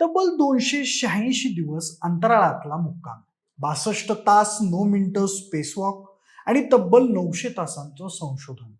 तब्बल दोनशे शहाऐंशी दिवस अंतराळातला मुक्काम. बासष्ट तास नऊ मिनिटं स्पेसवॉक आणि तब्बल नऊशे तासांचं संशोधन.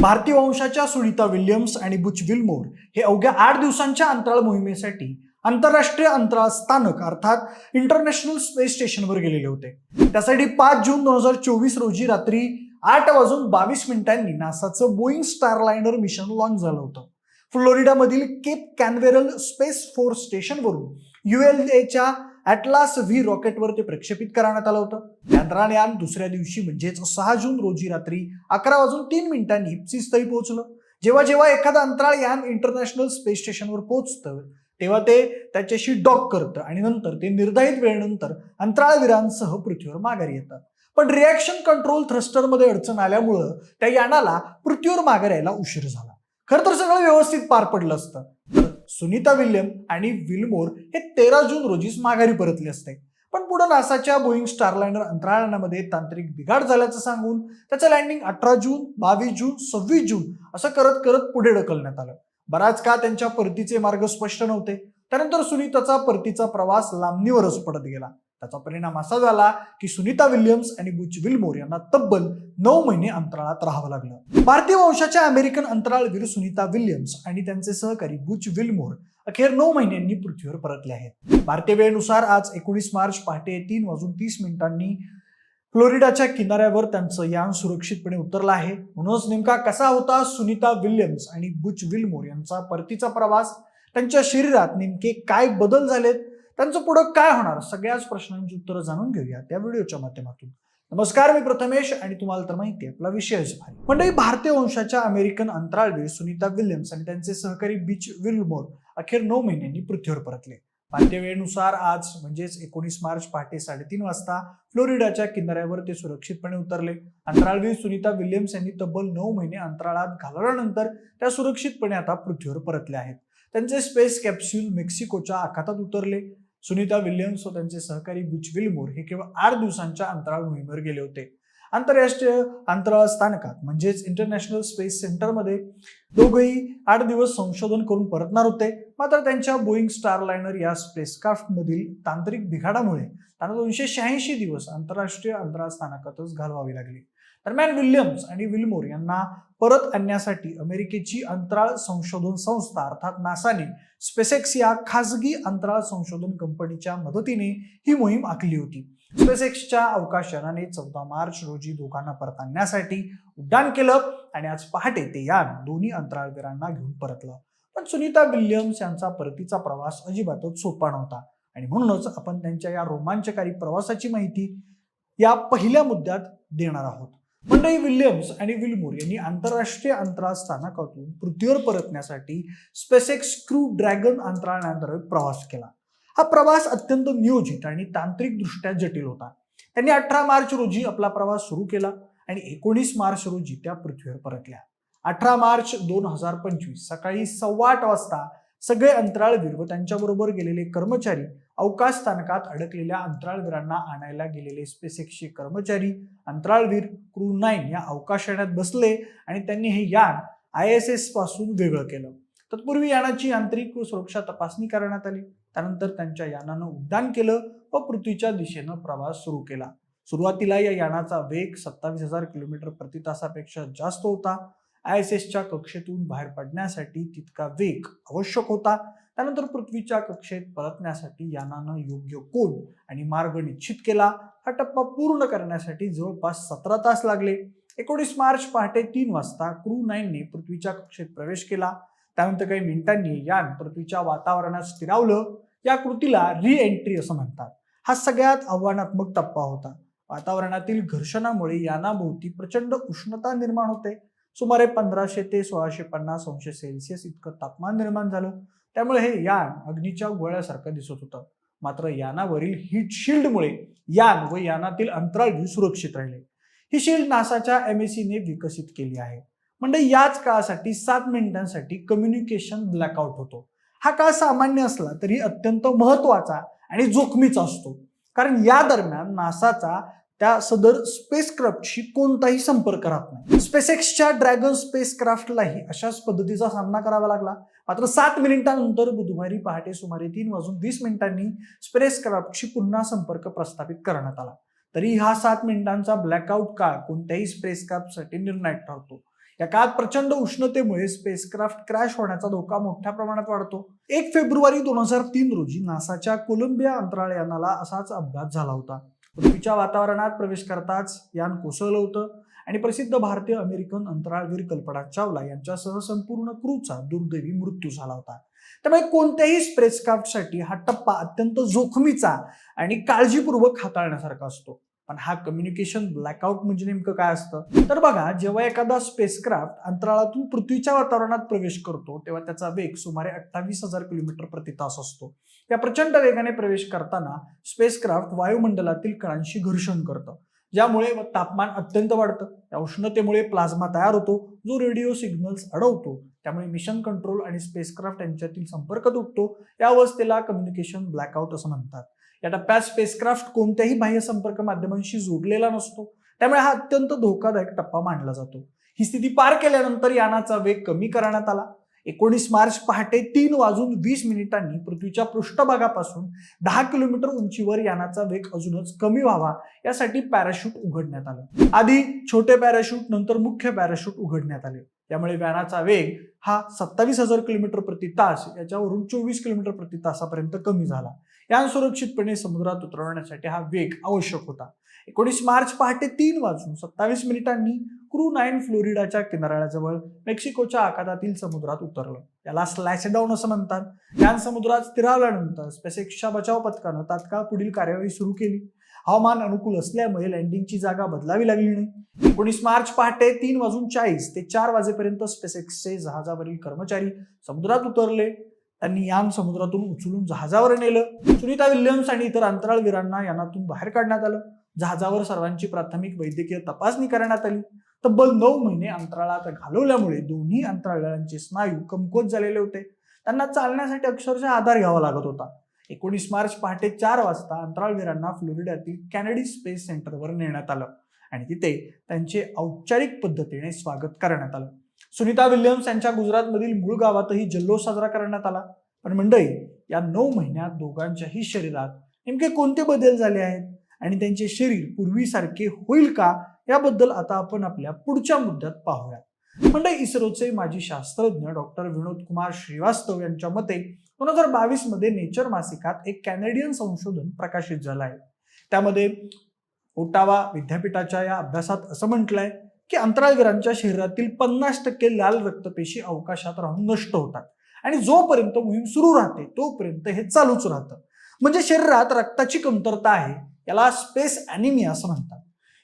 भारतीय वंशाच्या सुनीता विल्यम्स आणि बुच विल्मोर हे अवघ्या आठ दिवसांच्या अंतराळ मोहिमेसाठी आंतरराष्ट्रीय अंतराळ स्थानक अर्थात इंटरनॅशनल स्पेस स्टेशनवर गेलेले होते. त्यासाठी पाच जून दोन हजार चोवीस रोजी रात्री आठ वाजून बावीस मिनिटांनी नासाचं बोईंग स्टारलाइनर मिशन लॉन्च झालं होतं. फ्लोरिडामधील केप कॅनवेरल स्पेस फोर्स स्टेशनवरून युएल एच्या ॲटलास व्ही रॉकेटवर ते प्रक्षेपित करण्यात आलं होतं. हे अंतराळयान दुसऱ्या दिवशी म्हणजेच सहा जून रोजी रात्री अकरा वाजून तीन मिनिटांनी स्थळी पोहोचलं. जेव्हा जेव्हा एखादं अंतराळ यान इंटरनॅशनल स्पेस स्टेशनवर पोहोचतं तेव्हा ते त्याच्याशी डॉक करतं आणि नंतर ते निर्धारित वेळेनंतर अंतराळवीरांसह पृथ्वीवर माघारी येतात. पण रिॲक्शन कंट्रोल थ्रस्टरमध्ये अडचण आल्यामुळं त्या यानाला पृथ्वीवर माघार यायला उशीर झाला. खरं तर सगळं व्यवस्थित पार पडलं असतं. तर सुनीता विल्यम आणि विल्मोर हे तेरा जून रोजीच माघारी परतले असते. पण पुढे नासाच्या बोईंग स्टारलाइनर अंतराळामध्ये तांत्रिक बिघाड झाल्याचं सांगून त्याचं लँडिंग अठरा जून बावीस जून सव्वीस जून असं करत करत पुढे ढकलण्यात आलं. बराच काळ त्यांच्या परतीचे मार्ग स्पष्ट नव्हते. त्यानंतर सुनीताचा परतीचा प्रवास लांबणीवरच पडत गेला. त्याचा परिणाम असा झाला की सुनीता विल्यम्स आणि बुच विल्मोर यांना तब्बल नऊ महिने अंतराळात राहावं लागलं. भारतीय वंशाच्या अमेरिकन अंतराळवीर सुनीता विल्यम्स आणि त्यांचे सहकारी बुच विल्मोर अखेर नऊ महिन्यांनी पृथ्वीवर परतले आहेत. भारतीय वेळेनुसार आज एकोणीस मार्च पहाटे तीन वाजून तीस मिनिटांनी फ्लोरिडाच्या किनाऱ्यावर त्यांचं यान सुरक्षितपणे उतरलं आहे. म्हणूनच नेमका कसा होता सुनीता विल्यम्स आणि बुच विल्मोर यांचा परतीचा प्रवास? त्यांच्या शरीरात नेमके काय बदल झालेत? त्यांचं पुढं काय होणार? सगळ्याच प्रश्नांची उत्तरं जाणून घेऊया त्या व्हिडिओच्या माध्यमातून. नमस्कार मी प्रथमेश आणि तुम्हाला तर माहिती आहे आपला विषयच भारी मंडळी भारतीय वंशाच्या अमेरिकन अंतराळवीर सुनीता विल्यम्स आणि त्यांचे सहकारी बीच विल्मोर अखेर नऊ महिन्यांनी पृथ्वीवर परतले. भारतीय वेळेनुसार आज म्हणजेच एकोणीस मार्च पहाटे साडेतीन वाजता फ्लोरिडाच्या किनाऱ्यावर ते सुरक्षितपणे उतरले. अंतराळवीर सुनीता विल्यम्स यांनी तब्बल नऊ महिने अंतराळात घालवल्यानंतर त्या सुरक्षितपणे आता पृथ्वीवर परतल्या आहेत. त्यांचे स्पेस कॅप्स्यूल मेक्सिकोच्या आखातात उतरले. सुनीता विल्यम्स व त्यांचे सहकारी बुच विल्मोर हे केवळ आठ दिवसांच्या अंतराळ मोहिमेवर गेले होते. आंतरराष्ट्रीय अंतराळ स्थानकात म्हणजेच इंटरनॅशनल स्पेस सेंटरमध्ये दोघंही आठ दिवस संशोधन करून परतणार होते. मात्र त्यांच्या बोईंग स्टारलाइनर या स्पेसक्राफ्टमधील तांत्रिक बिघाडामुळे त्यांना दोनशे शहाऐंशी दिवस आंतरराष्ट्रीय अंतराळ स्थानकातच घालवावी लागली. दरम्यान विल्यम्स आणि विल्मोर यांना परत आणण्यासाठी अमेरिकेची अंतराळ संशोधन संस्था अर्थात नासाने स्पेसेक्स या खासगी अंतराळ संशोधन कंपनीच्या मदतीने ही मोहीम आखली होती. स्पेसेक्सच्या अवकाशयानाने चौदा मार्च रोजी दोघांना परत आणण्यासाठी उड्डाण केलं आणि आज पहाटे ते यान दोन्ही अंतराळवीरांना घेऊन परतलं. पण सुनीता विल्यम्स यांचा परतीचा प्रवास अजिबातच सोपा नव्हता. आणि म्हणूनच आपण त्यांच्या या रोमांचकारी प्रवासाची माहिती या पहिल्या मुद्द्यात देणार आहोत. मंडळी विल्यम्स आणि विल्मोर यांनी आंतरराष्ट्रीय अंतराळ स्थानकातून पृथ्वीवर परतण्यासाठी स्पेसेक्स क्रू ड्रॅगन अंतराळयानाद्वारे प्रवास केला. हा प्रवास अत्यंत नियोजित आणि तांत्रिकदृष्ट्या जटिल होता. त्यांनी अठरा मार्च रोजी आपला प्रवास सुरू केला आणि एकोणीस मार्च रोजी त्या पृथ्वीवर परतल्या. अठरा मार्च दोन हजार पंचवीस सकाळी सव्वा आठ वाजता सगळे अंतराळवीर व त्यांच्याबरोबर गेलेले कर्मचारी अवकाश स्थानकात अडकलेल्या अंतराळवीरांना आणायला गेलेले स्पेसेक्सचे कर्मचारी अंतराळवीर क्रू नाईन या अवकाशयानात बसले आणि त्यांनी हे यान आय एस एसपासून वेगळं केलं. तत्पूर्वी यानाची आंतरिक सुरक्षा तपासणी करण्यात आली. त्यानंतर त्यांच्या यानानं उड्डाण केलं व पृथ्वीच्या दिशेनं प्रवास सुरू केला. सुरुवातीला या यानाचा वेग सत्तावीस हजार किलोमीटर प्रति तासापेक्षा जास्त होता. आय एस एसच्या कक्षेतून बाहेर पडण्यासाठी तितका वेग आवश्यक होता. त्यानंतर पृथ्वीच्या कक्षेत परतण्यासाठी यानानं योग्य कोण आणि मार्ग निश्चित केला. हा टप्पा पूर्ण करण्यासाठी जवळपास सतरा तास लागले. एकोणीस मार्च पहाटे तीन वाजता क्रू नाईनने पृथ्वीच्या कक्षेत प्रवेश केला. त्यानंतर काही मिनिटांनी यान पृथ्वीच्या वातावरणात स्थिरावलं. या कृतीला री एंट्री असं म्हणतात. हा सगळ्यात आव्हानात्मक टप्पा होता. वातावरणातील घर्षणामुळे यानाभोवती प्रचंड उष्णता निर्माण होते. सुमारे पंधराशे ते सोळाशे पन्नास अंश सेल्सिअस इतकं तापमान निर्माण झालं. त्यामुळे हे यान अग्नीच्या गोळ्यासारखं दिसत होतं. मात्र यानावरील हिट शिल्डमुळे यान व यानातील अंतराळवीर सुरक्षित राहिले. ही शिल्ड नासाच्या एम एस सीने विकसित केली आहे. म्हणजे याच काळासाठी सात मिनिटांसाठी कम्युनिकेशन ब्लॅकआउट होतो. हा काळ सामान्य असला तरी अत्यंत महत्त्वाचा आणि जोखमीचा असतो. कारण या दरम्यान नासाचा त्या सदर स्पेसक्राफ्टशी कोणताही संपर्क राहत नाही. स्पेसएक्सच्या ड्रॅगन स्पेसक्राफ्टलाही अशाच पद्धतीचा सामना करावा लागला. मात्र सात मिनिटांनंतर बुधवारी पहाटे सुमारे तीन वाजून वीस मिनिटांनी स्पेसक्राफ्टशी पुन्हा संपर्क प्रस्थापित करण्यात आला. तरी हा सात मिनिटांचा ब्लॅकआउट काळ कोणत्याही स्पेसक्राफ्टसाठी निर्णायक ठरतो. या काळात प्रचंड उष्णतेमुळे स्पेसक्राफ्ट क्रॅश होण्याचा धोका मोठ्या प्रमाणात वाढतो. एक फेब्रुवारी दोन हजार तीन रोजी नासाच्या कोलंबिया अंतराळ यानाला असाच अपघात झाला होता. पृथ्वीच्या वातावरणात प्रवेश करताच यान कोसळलं होतं. आणि प्रसिद्ध भारतीय अमेरिकन अंतराळवीर कल्पना चावला यांच्यासह संपूर्ण क्रूचा दुर्दैवी मृत्यू झाला होता. त्यामुळे कोणत्याही स्पेसक्राफ्टसाठी हा टप्पा अत्यंत जोखमीचा आणि काळजीपूर्वक हाताळण्यासारखा असतो. पण हा कम्युनिकेशन ब्लॅकआउट म्हणजे नेमकं काय असतं? तर बघा जेव्हा एखादा स्पेसक्राफ्ट अंतराळातून पृथ्वीच्या वातावरणात प्रवेश करतो तेव्हा त्याचा वेग सुमारे अठ्ठावीस हजार किलोमीटर प्रति तास असतो. या प्रचंड वेगाने प्रवेश करताना स्पेसक्राफ्ट वायुमंडलातील कणांशी घर्षण करतं. ज्यामुळे तापमान अत्यंत वाढतं. त्या उष्णतेमुळे प्लाझ्मा तयार होतो जो रेडिओ सिग्नल्स अडवतो. त्यामुळे मिशन कंट्रोल आणि स्पेसक्राफ्ट यांच्यातील संपर्क तुटतो. या अवस्थेला कम्युनिकेशन ब्लॅकआउट असं म्हणतात. या टप्प्यात स्पेसक्राफ्ट कोणत्याही बाह्य संपर्क माध्यमांशी जोडलेला नसतो. त्यामुळे हा अत्यंत धोकादायक टप्पा मानला जातो. ही स्थिती पार केल्यानंतर यानाचा वेग कमी करण्यात आला. एकोणीस मार्च पहाटे तीन वाजून वीस मिनिटांनी पृथ्वीच्या पृष्ठभागापासून दहा किलोमीटर उंचीवर यानाचा वेग अजूनच कमी व्हावा यासाठी पॅराशूट उघडण्यात आलं. आधी छोटे पॅराशूट नंतर मुख्य पॅराशूट उघडण्यात आले. त्यामुळे यानाचा वेग हा सत्तावीस हजार किलोमीटर प्रति तास याच्यावरून चोवीस किलोमीटर प्रति तासापर्यंत कमी झाला. यान सुरक्षितपणे समुद्रात उतरवण्यासाठी हा वेग आवश्यक होता. एकोणीस मार्च पहाटे तीन वाजून सत्तावीस मिनिटांनी क्रू नाईन फ्लोरिडाच्या किनाऱ्याजवळ मेक्सिकोच्या आखातातील समुद्रात उतरलं. याला स्लॅशडाऊन असं म्हणतात. यान समुद्रात स्थिरावल्यानंतर स्पेसेक्सच्या बचाव पथकानं तात्काळ पुढील कार्यवाही सुरू केली. हवामान अनुकूल असल्यामुळे लँडिंगची जागा बदलावी लागली नाही. एकोणीस मार्च पहाटे तीन वाजून चाळीस ते चार वाजेपर्यंत स्पेसेक्सचे जहाजावरील कर्मचारी समुद्रात उतरले. त्यांनी यान समुद्रातून उचलून जहाजावर नेलं. सुनीता विल्यम्स आणि इतर अंतराळवीरांना यानातून बाहेर काढण्यात आलं. जहाजावर सर्वांची प्राथमिक वैद्यकीय तपासणी करण्यात आली. तब्बल नऊ महिने अंतराळात घालवल्यामुळे दोन्ही अंतराळांचे स्नायू कमकुवत झालेले होते. त्यांना चालण्यासाठी अक्षरशः आधार घ्यावा लागत होता. एकोणीस मार्च पहाटे चार वाजता अंतराळवीरांना फ्लोरिडातील कॅनडी स्पेस सेंटरवर नेण्यात आलं. आणि तिथे त्यांचे औपचारिक पद्धतीने स्वागत करण्यात आलं. सुनीता विल्यम्स यांच्या गुजरातमधील मूळ गावातही जल्लोष साजरा करण्यात आला. पण मंडळी या नऊ महिन्यात दोघांच्याही शरीरात नेमके कोणते बदल झाले आहेत? आणि त्यांचे शरीर पूर्वीसारखे होईल का? याबद्दल आता आपण आपल्या पुढच्या मुद्द्यात पाहूया मंडळी इस्रोचे माजी शास्त्रज्ञ डॉक्टर विनोद कुमार श्रीवास्तव यांच्या मते दोन हजार बावीसमध्ये नेचर मासिकात एक कॅनेडियन संशोधन प्रकाशित झालं आहे. त्यामध्ये ओटावा विद्यापीठाच्या या अभ्यासात असं म्हटलंय की अंतराळवीरांच्या शरीरातील पन्नास टक्के लाल रक्तपेशी अवकाशात राहून नष्ट होतात. आणि जोपर्यंत मोहीम सुरू राहते तोपर्यंत हे चालूच राहतं. म्हणजे शरीरात रक्ताची कमतरता आहे याला स्पेस अॅनिमिया असं म्हणतात.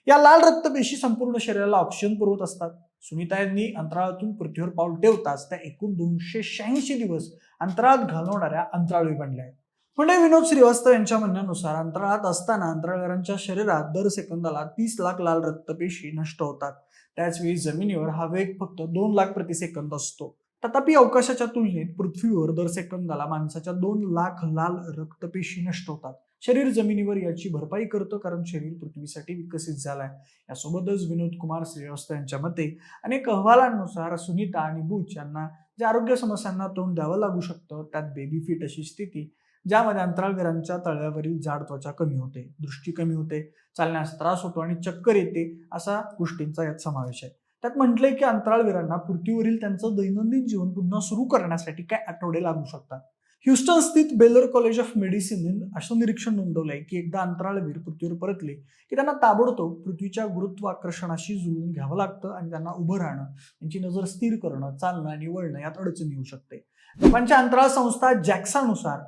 या लाल रक्तपेशी संपूर्ण शरीराला ऑक्सिजन पुरवत असतात. सुनीता यांनी अंतराळातून पृथ्वीवर पाऊल ठेवताच त्या एकूण दोनशे शहाऐंशी दिवस अंतराळात घालवणाऱ्या अंतराळवी बनल्या आहेत. म्हणजे विनोद श्रीवास्तव यांच्या म्हणण्यानुसार अंतराळात असताना अंतराळकरांच्या शरीरात दर सेकंदाला तीस लाख लाल रक्तपेशी नष्ट होतात. त्याचवेळी जमिनीवर हा वेग फक्त दोन लाख प्रति सेकंद असतो. तथापि अवकाशाच्या तुलनेत पृथ्वीवर दर सेकंदाला माणसाच्या दोन लाख लाल रक्तपेशी नष्ट होतात. शरीर जमिनीवर याची भरपाई करतं कारण शरीर पृथ्वीसाठी विकसित झालाय. यासोबतच विनोद कुमार श्रीवास्तव यांच्या मते अनेक अहवालांनुसार सुनीता आणि बुच यांना ज्या आरोग्य समस्यांना तोंड द्यावं लागू शकतं त्यात बेबी फिट अशी स्थिती ज्यामध्ये अंतराळवीरांच्या तळव्यावरील जाड त्वचा कमी होते दृष्टी कमी होते चालण्यास त्रास होतो आणि चक्कर येते असा गोष्टींचा यात समावेश आहे. त्यात म्हटलंय की अंतराळवीरांना पृथ्वीवरील त्यांचं दैनंदिन जीवन पुन्हा सुरू करण्यासाठी काय आठवडे लागू शकतात? ह्युस्टन स्थित बेलर कॉलेज ऑफ मेडिसिन असं निरीक्षण नोंदवलंय की एकदा अंतराळवीर पृथ्वीवर परतले की त्यांना ताबडतोब पृथ्वीच्या गुरुत्वाकर्षणाशी जुळून घ्यावं लागतं आणि त्यांना उभं राहणं त्यांची नजर स्थिर करणं चालणं आणि वळणं यात अडचण येऊ शकते. जपानच्या अंतराळ संस्था जॅक्सानुसार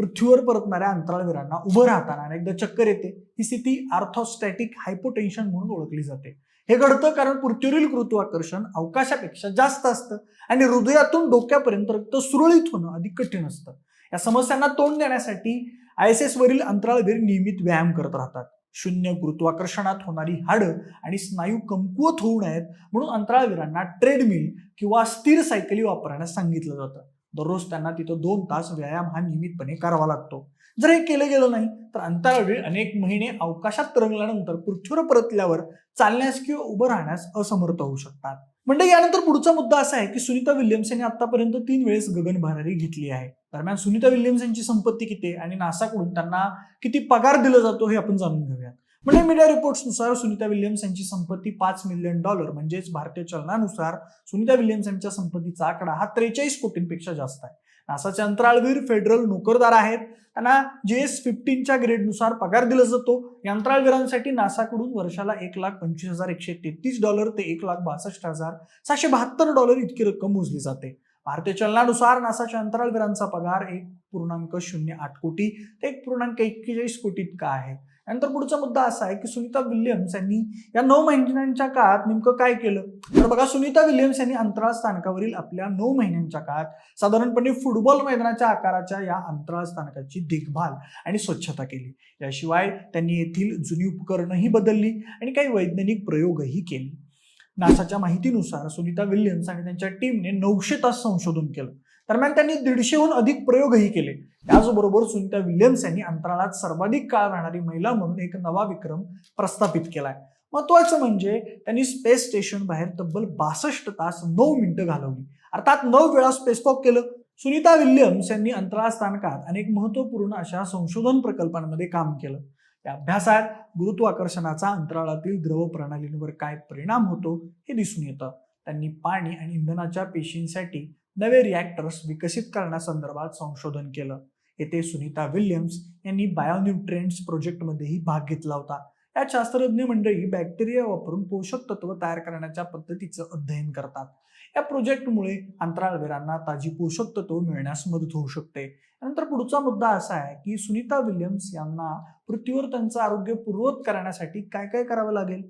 पृथ्वीवर परतणाऱ्या अंतराळवीरांना उभं राहताना अनेकदा चक्कर येते ही स्थिती आर्थोस्टॅटिक हायपोटेन्शन म्हणून ओळखली जाते. हे घडतं कारण पृथ्वीवरील गुरुत्वाकर्षण अवकाशापेक्षा जास्त असतं आणि हृदयातून डोक्यापर्यंत रक्त सुरळीत होणं अधिक कठीण असतं. या समस्यांना तोंड देण्यासाठी आय एस एसवरील अंतराळवीर नियमित व्यायाम करत राहतात. शून्य गुरुत्वाकर्षणात होणारी हाडं आणि स्नायू कमकुवत होऊ नयेत म्हणून अंतराळवीरांना ट्रेडमिल किंवा स्थिर सायकली वापरण्यास सांगितलं जातं. दररोज त्यांना तिथं दोन तास व्यायाम हा नियमितपणे करावा लागतो. जर हे केलं गेलं नाही तर अंतराळवीर अनेक महिने अवकाशात तरंगल्यानंतर पृथ्वीवर परतल्यावर चालण्यास किंवा उभं राहण्यास असमर्थ होऊ शकतात. म्हणजे यानंतर पुढचा मुद्दा असा आहे की सुनीता विल्यम्स यांनी आतापर्यंत तीन वेळेस गगन भरारी घेतली आहे. दरम्यान सुनीता विल्यम्स यांची संपत्ती किती आणि नासाकडून त्यांना किती पगार दिला जातो हे आपण जाणून घेऊयात. म्हणजे मीडिया रिपोर्ट्सनुसार सुनीता विल्यम्स यांची संपत्ती पाच मिलियन डॉलर म्हणजेच भारतीय चलनानुसार सुनीता विल्यम्स यांच्या संपत्तीचा आकडा हा त्रेचाळीस कोटींपेक्षा जास्त आहे. नासाचे अंतराळवीर फेडरल नोकरदार आहेत. त्यांना जे एस फिफ्टीनच्या ग्रेडनुसार पगार दिला जातो. या अंतराळवीरांसाठी नासाकडून वर्षाला एक लाख पंचवीस हजार एकशे तेहतीस डॉलर ते एक लाख बासष्ट हजार सहाशे बहात्तर डॉलर इतकी रक्कम मोजली जाते. भारतीय चलनानुसार नासाच्या अंतराळवीरांचा पगार एक पूर्णांक शून्य आठ कोटी ते एक पूर्णांक एक्केचाळीस कोटी इतका आहे. नंतर पुढचा मुद्दा असा आहे की सुनीता विल्यम्स यांनी या नऊ महिन्यांच्या काळात नेमकं काय केलं? तर बघा सुनीता विल्यम्स यांनी अंतराळ स्थानकावरील आपल्या नऊ महिन्यांच्या काळात साधारणपणे फुटबॉल मैदानाच्या आकाराच्या या अंतराळ स्थानकाची देखभाल आणि स्वच्छता केली. याशिवाय त्यांनी येथील जुनी उपकरणंही बदलली आणि काही वैज्ञानिक प्रयोगही केले. नासाच्या माहितीनुसार सुनीता विल्यम्स आणि त्यांच्या टीमने नऊशे तास संशोधन केलं. दरम्यान त्यांनी दीडशेहून अधिक प्रयोगही केले. त्याचबरोबर सुनीता विल्यम्स यांनी अंतराळात सर्वाधिक काळ राहणारी महिला म्हणून एक नवा विक्रम प्रस्थापित केलाय. महत्वाचं म्हणजे त्यांनी स्पेस स्टेशन बाहेर तब्बल बासष्ट तास नऊ मिनिटं घालवली. अर्थात नऊ वेळा स्पेसवॉक केलं. सुनीता विल्यम्स यांनी अंतराळ स्थानकात अनेक महत्त्वपूर्ण अशा संशोधन प्रकल्पांमध्ये काम केलं. या अभ्यासात गुरुत्वाकर्षणाचा अंतराळातील द्रव प्रणालींवर काय परिणाम होतो हे दिसून येतं. त्यांनी पाणी आणि इंधनाच्या पेशींसाठी नवे रिॲक्टर्स विकसित करण्यासंदर्भात संशोधन केलं. येथे सुनीता विल्यम्स यांनी बायोन्युट्रेंट्स प्रोजेक्टमध्येही भाग घेतला होता. या शास्त्रज्ञ मंडळी बॅक्टेरिया वापरून पोषक तत्व तयार करण्याच्या पद्धतीचं अध्ययन करतात. या प्रोजेक्टमुळे अंतराळवीरांना ताजी पोषक तत्व मिळण्यास मदत होऊ शकते. नंतर पुढचा मुद्दा असा आहे की सुनीता विल्यम्स यांना पृथ्वीवर त्यांचं आरोग्य पूर्वत करण्यासाठी काय काय करावं लागेल?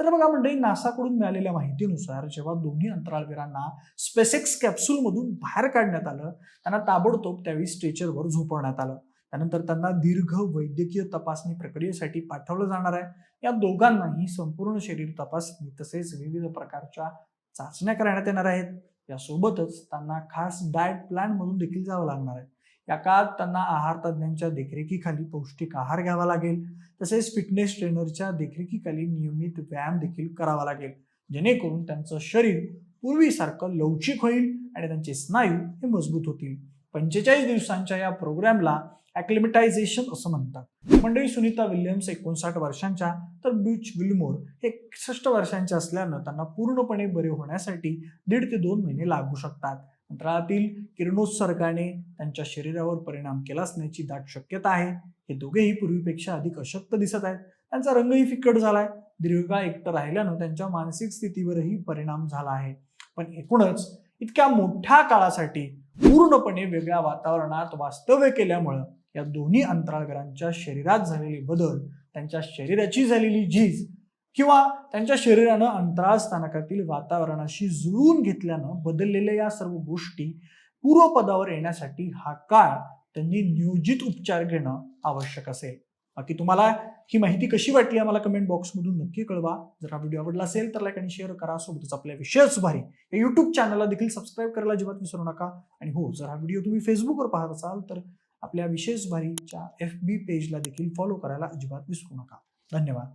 तर बघा मंडळी नासाकडून मिळालेल्या माहितीनुसार जेव्हा दोन्ही अंतराळवीरांना स्पेसेक्स कॅप्सूलमधून बाहेर काढण्यात आलं त्यांना ताबडतोब त्यावेळी स्ट्रेचरवर झोपवण्यात आलं. त्यानंतर त्यांना दीर्घ वैद्यकीय तपासणी प्रक्रियेसाठी पाठवलं जाणार आहे. या दोघांनाही संपूर्ण शरीर तपासणी तसेच विविध प्रकारच्या चाचण्या करण्यात येणार आहेत. यासोबतच त्यांना खास डाएट प्लॅन मधून देखील जावं लागणार आहे. या काळात त्यांना आहार तज्ज्ञांच्या देखरेखीखाली पौष्टिक आहार घ्यावा लागेल. तसेच फिटनेस ट्रेनरच्या देखरेखीखाली नियमित व्यायाम देखील करावा लागेल. जेणेकरून त्यांचं शरीर पूर्वीसारखं लवचिक होईल आणि त्यांचे स्नायू हे मजबूत होतील. पंचेचाळीस दिवसांच्या या प्रोग्रामला ॲक्लिमेटायझेशन असं म्हणतात. मंडळी सुनीता विल्यम्स एकोणसाठ वर्षांच्या तर ब्यूच विल्मोर हे एकसष्ट वर्षांच्या असल्यानं त्यांना पूर्णपणे बरे होण्यासाठी दीड ते दोन महिने लागू शकतात. अंतराळातील किरणोत्सर्गाने त्यांच्या शरीरावर परिणाम केला असण्याची दाट शक्यता आहे. हे दोघेही पूर्वीपेक्षा अधिक अशक्त दिसत आहेत. त्यांचा रंगही फिकट झालाय. दीर्घकाळ एकटं राहिल्यानं त्यांच्या मानसिक स्थितीवरही परिणाम झाला आहे. पण एकूणच इतक्या मोठ्या काळासाठी पूर्णपणे वेगळ्या वातावरणात वास्तव्य केल्यामुळं या दोन्ही अंतराळगरांच्या शरीरात झालेले बदल त्यांच्या शरीराची झालेली झीज किंवा त्यांच्या शरीरानं अंतराळस्थानकातील वातावरणाशी जुळवून घेतल्यानं बदललेल्या या सर्व गोष्टी पूर्वपदावर येण्यासाठी हा काळ त्यांनी नियोजित उपचार घेणं आवश्यक असेल. बाकी तुम्हाला ही माहिती कशी वाटली आम्हाला कमेंट बॉक्समधून नक्की कळवा. जर हा व्हिडिओ आवडला असेल तर लाईक आणि शेअर करा. सोबतच आपल्या विषयच भारी या युट्यूब चॅनलला देखील सबस्क्राईब करायला अजिबात विसरू नका. आणि हो जर हा व्हिडिओ तुम्ही फेसबुकवर पाहत असाल तर आपल्या विशेष भारीच्या एफ बी पेजला देखील फॉलो करायला अजिबात विसरू नका. धन्यवाद.